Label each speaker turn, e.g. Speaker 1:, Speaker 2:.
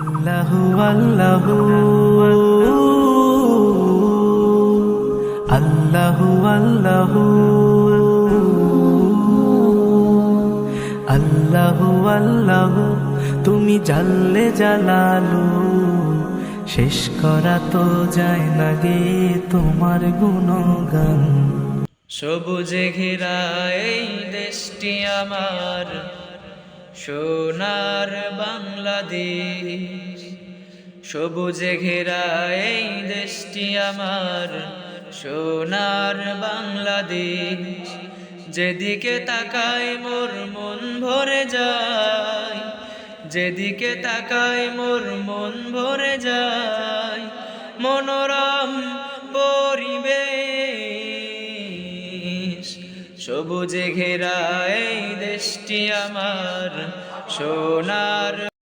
Speaker 1: আল্লাহু আল্লাহু আল্লাহু আল্লাহু আল্লাহু আল্লাহু, তুমি জানলে জালালু, শেষ করা তো যায় না গে তোমার গুণগান।
Speaker 2: সবুজে ঘেরা এই দেশটি আমার। সোনার বাংলাদেশ, সবুজে ঘেরা এই দেশটি আমার। সোনার বাংলাদেশ, যেদিকে তাকাই মোর মন ভরে যায়। যেদিকে তাকাই মোর মন ভরে যায়, মনোরম পরিবেশ। সবুজে ঘেরা এই দেশটি আমার সোনার